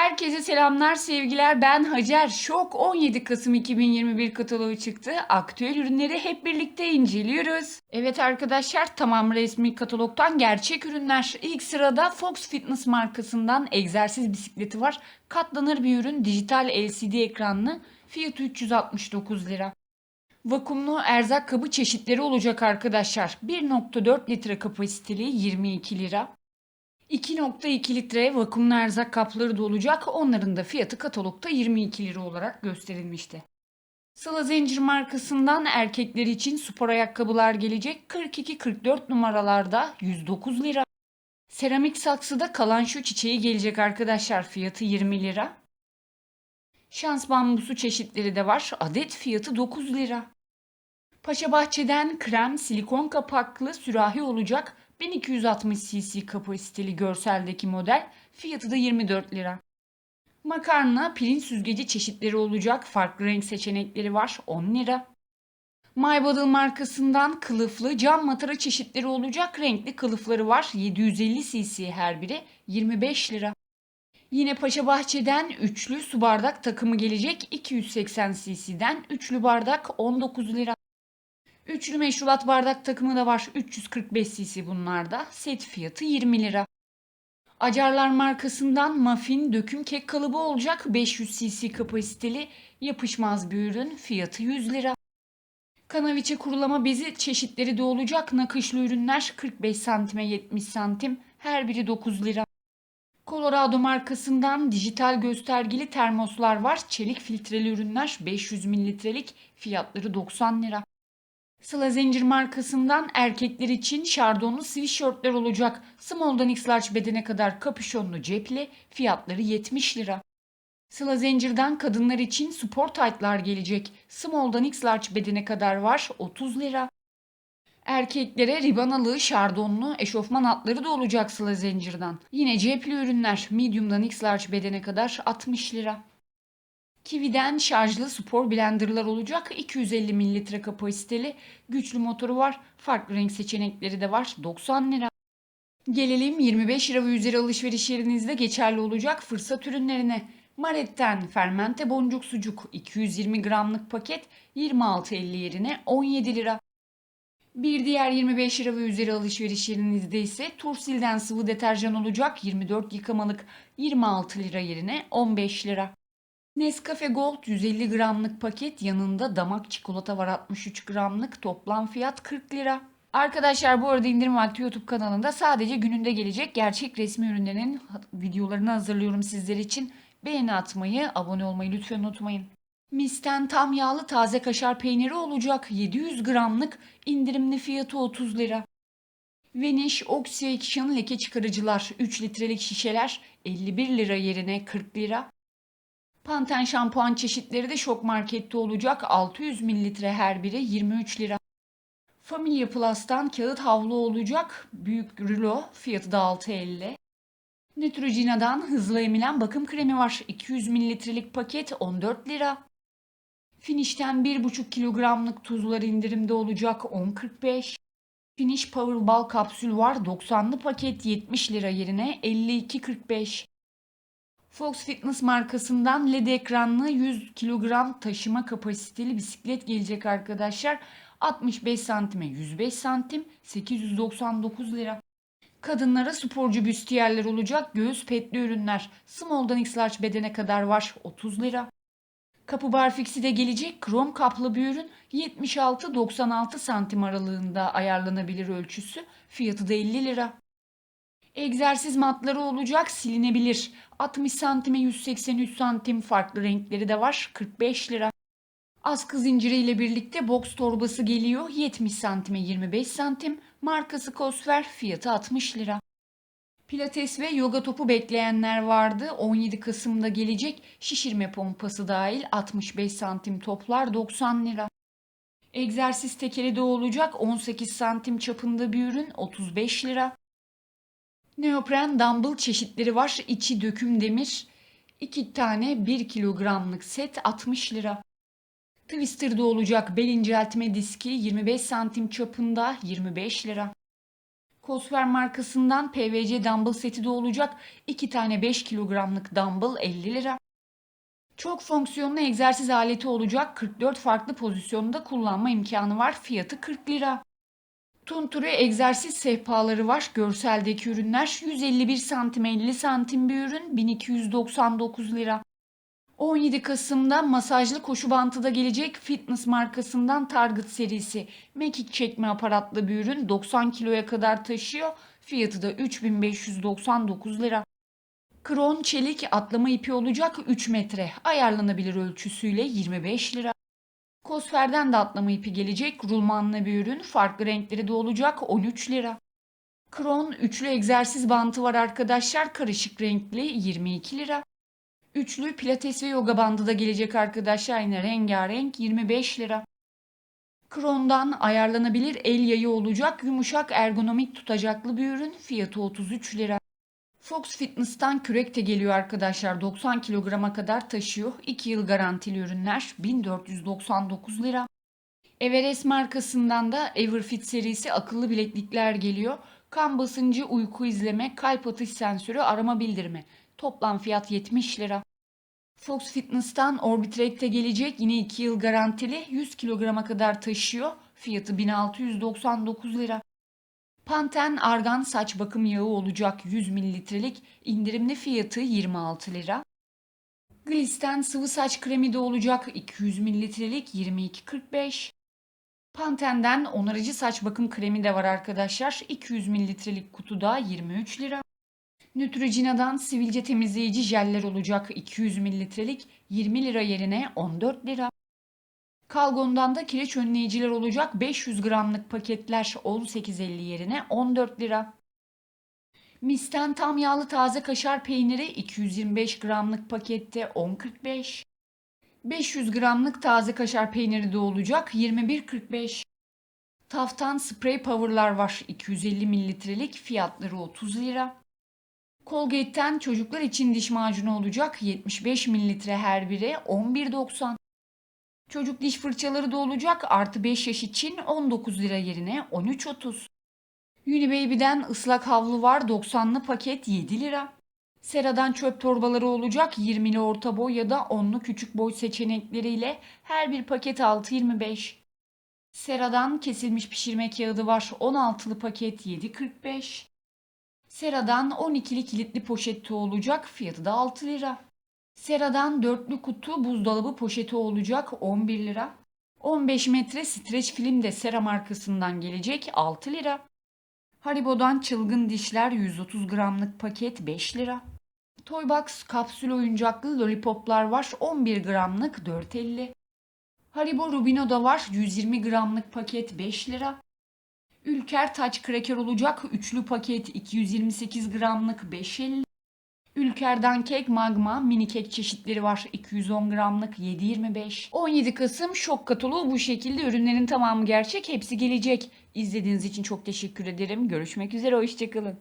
Herkese selamlar, sevgiler. Ben Hacer. Şok 17 Kasım 2021 kataloğu çıktı. Aktüel ürünleri hep birlikte inceliyoruz. Evet arkadaşlar, tamam resmi katalogdan gerçek ürünler. İlk sırada Fox Fitness markasından egzersiz bisikleti var. Katlanır bir ürün, dijital LCD ekranlı. Fiyatı 369 lira. Vakumlu erzak kabı çeşitleri olacak arkadaşlar. 1.4 litre kapasiteli 22 lira. 2.2 litre vakumlu erzak kapları da olacak. Onların da fiyatı katalogda 22 lira olarak gösterilmişti. Sıla Zincir markasından erkekler için spor ayakkabılar gelecek. 42-44 numaralarda 109 lira. Seramik saksıda kalan şu çiçeği gelecek arkadaşlar. Fiyatı 20 lira. Şans bambusu çeşitleri de var. Adet fiyatı 9 lira. Paşa Bahçe'den krem silikon kapaklı sürahi olacak. 1260 cc kapasiteli görseldeki model. Fiyatı da 24 lira. Makarna pirinç süzgeci çeşitleri olacak. Farklı renk seçenekleri var. 10 lira. Maybadıl markasından kılıflı cam matara çeşitleri olacak. Renkli kılıfları var. 750 cc her biri. 25 lira. Yine Paşa Bahçe'den üçlü su bardak takımı gelecek. 280 cc'den üçlü bardak 19 lira. Üçlü meşrubat bardak takımı da var. 345 cc bunlarda. Set fiyatı 20 lira. Acarlar markasından muffin döküm kek kalıbı olacak. 500 cc kapasiteli yapışmaz bir ürün. Fiyatı 100 lira. Kanaviçe kurulama bezi çeşitleri de olacak. Nakışlı ürünler 45 santime 70 santim. Her biri 9 lira. Colorado markasından dijital göstergeli termoslar var. Çelik filtreli ürünler 500 mililitrelik. Fiyatları 90 lira. Sıla Zincir markasından erkekler için şardonlu sweatshirtler olacak. Small'dan X large bedene kadar kapüşonlu cepli fiyatları 70 lira. Sıla Zincir'den kadınlar için spor taytlar gelecek. Small'dan X large bedene kadar var 30 lira. Erkeklere ribanalı, şardonlu, eşofman atları da olacak Sıla Zincir'den. Yine cepli ürünler medium'dan X large bedene kadar 60 lira. Kiwi'den şarjlı spor blenderlar olacak. 250 mililitre kapasiteli güçlü motoru var. Farklı renk seçenekleri de var. 90 lira. Gelelim 25 lira ve üzeri alışveriş yerinizde geçerli olacak fırsat ürünlerine. Maret'ten fermente boncuk sucuk 220 gramlık paket 26.50 yerine 17 lira. Bir diğer 25 lira ve üzeri alışveriş yerinizde ise Tursil'den sıvı deterjan olacak 24 yıkamalık 26 lira yerine 15 lira. Nescafe Gold 150 gramlık paket yanında damak çikolata var 63 gramlık toplam fiyat 40 lira. Arkadaşlar bu arada indirim vakti YouTube kanalında sadece gününde gelecek gerçek resmi ürünlerin videolarını hazırlıyorum sizler için. Beğeni atmayı, abone olmayı lütfen unutmayın. Misten tam yağlı taze kaşar peyniri olacak 700 gramlık indirimli fiyatı 30 lira. Vanish Oxy Action leke çıkarıcılar 3 litrelik şişeler 51 lira yerine 40 lira. Panten şampuan çeşitleri de şok markette olacak. 600 mililitre her biri 23 lira. Familia Plus'tan kağıt havlu olacak. Büyük rulo fiyatı da 6.50. Neutrogena'dan hızlı emilen bakım kremi var. 200 mililitrelik paket 14 lira. Finish'ten 1,5 kilogramlık tuzlar indirimde olacak 10.45. Finish Power Ball kapsül var. 90'lı paket 70 lira yerine 52.45. Fox Fitness markasından LED ekranlı 100 kilogram taşıma kapasiteli bisiklet gelecek arkadaşlar. 65 santime 105 santim 899 lira. Kadınlara sporcu büstiyerler olacak göğüs petli ürünler. Small'dan X large bedene kadar var 30 lira. Kapı barfiksi de gelecek krom kaplı bir ürün 76-96 santim aralığında ayarlanabilir ölçüsü. Fiyatı da 50 lira. Egzersiz matları olacak silinebilir. 60 santime 183 santim farklı renkleri de var 45 lira. Askı zinciriyle birlikte box torbası geliyor 70 santime 25 santim. Markası Cosfer fiyatı 60 lira. Pilates ve yoga topu bekleyenler vardı. 17 Kasım'da gelecek şişirme pompası dahil 65 santim toplar 90 lira. Egzersiz tekeri de olacak 18 santim çapında bir ürün 35 lira. Neopren dumbbell çeşitleri var. İçi döküm demir. 2 tane 1 kilogramlık set 60 lira. Twister'da olacak bel inceltme diski 25 santim çapında 25 lira. Cosfer markasından PVC dumbbell seti de olacak. 2 tane 5 kilogramlık dumbbell 50 lira. Çok fonksiyonlu egzersiz aleti olacak. 44 farklı pozisyonda kullanma imkanı var. Fiyatı 40 lira. Tunturi egzersiz sehpaları var. Görseldeki ürünler 151 santim 50 santim bir ürün 1299 lira. 17 Kasım'da masajlı koşu bantı da gelecek. Fitness markasından Target serisi. Mekik çekme aparatlı bir ürün 90 kiloya kadar taşıyor. Fiyatı da 3599 lira. Kron çelik atlama ipi olacak 3 metre. Ayarlanabilir ölçüsüyle 25 lira. Kosfer'den de atlama ipi gelecek. Rulmanlı bir ürün. Farklı renkleri de olacak 13 lira. Kron üçlü egzersiz bantı var arkadaşlar. Karışık renkli 22 lira. Üçlü pilates ve yoga bandı da gelecek arkadaşlar. Yine rengarenk 25 lira. Kron'dan ayarlanabilir el yayı olacak. Yumuşak ergonomik tutacaklı bir ürün. Fiyatı 33 lira. Fox Fitness'tan kürek de geliyor arkadaşlar. 90 kilograma kadar taşıyor. 2 yıl garantili ürünler 1499 lira. Everest markasından da Everfit serisi akıllı bileklikler geliyor. Kan basıncı, uyku izleme, kalp atış sensörü, arama bildirimi. Toplam fiyat 70 lira. Fox Fitness'tan Orbitrek de gelecek. Yine 2 yıl garantili. 100 kilograma kadar taşıyor. Fiyatı 1699 lira. Panten argan saç bakım yağı olacak 100 mililitrelik indirimli fiyatı 26 lira. Glisten sıvı saç kremi de olacak 200 mililitrelik 22.45. Panten'den onarıcı saç bakım kremi de var arkadaşlar. 200 mililitrelik kutuda 23 lira. Neutrogena'dan sivilce temizleyici jeller olacak 200 mililitrelik 20 lira yerine 14 lira. Kalgon'dan da kireç önleyiciler olacak 500 gramlık paketler 18.50 yerine 14 lira. Misten tam yağlı taze kaşar peyniri 225 gramlık pakette 10.45. 500 gramlık taze kaşar peyniri de olacak 21.45. Taftan spray power'lar var 250 mililitrelik fiyatları 30 lira. Colgate'ten çocuklar için diş macunu olacak 75 mililitre her biri 11.90. Çocuk diş fırçaları da olacak artı 5 yaş için 19 lira yerine 13.30. Unibaby'den ıslak havlu var 90'lı paket 7 lira. Sera'dan çöp torbaları olacak 20'li orta boy ya da 10'lu küçük boy seçenekleriyle her bir paket 6.25. Sera'dan kesilmiş pişirme kağıdı var 16'lı paket 7.45. Sera'dan 12'li kilitli poşeti olacak fiyatı da 6 lira. Sera'dan dörtlü kutu buzdolabı poşeti olacak 11 lira. 15 metre streç film de Sera markasından gelecek 6 lira. Haribo'dan çılgın dişler 130 gramlık paket 5 lira. Toybox kapsül oyuncaklı lollipoplar var 11 gramlık 4.50. Haribo Rubino'da var 120 gramlık paket 5 lira. Ülker taç kreker olacak üçlü paket 228 gramlık 5.50. Ülker'den kek magma mini kek çeşitleri var 210 gramlık 7.25. 17 Kasım şok kataloğu bu şekilde ürünlerin tamamı gerçek hepsi gelecek. İzlediğiniz için çok teşekkür ederim. Görüşmek üzere hoşçakalın.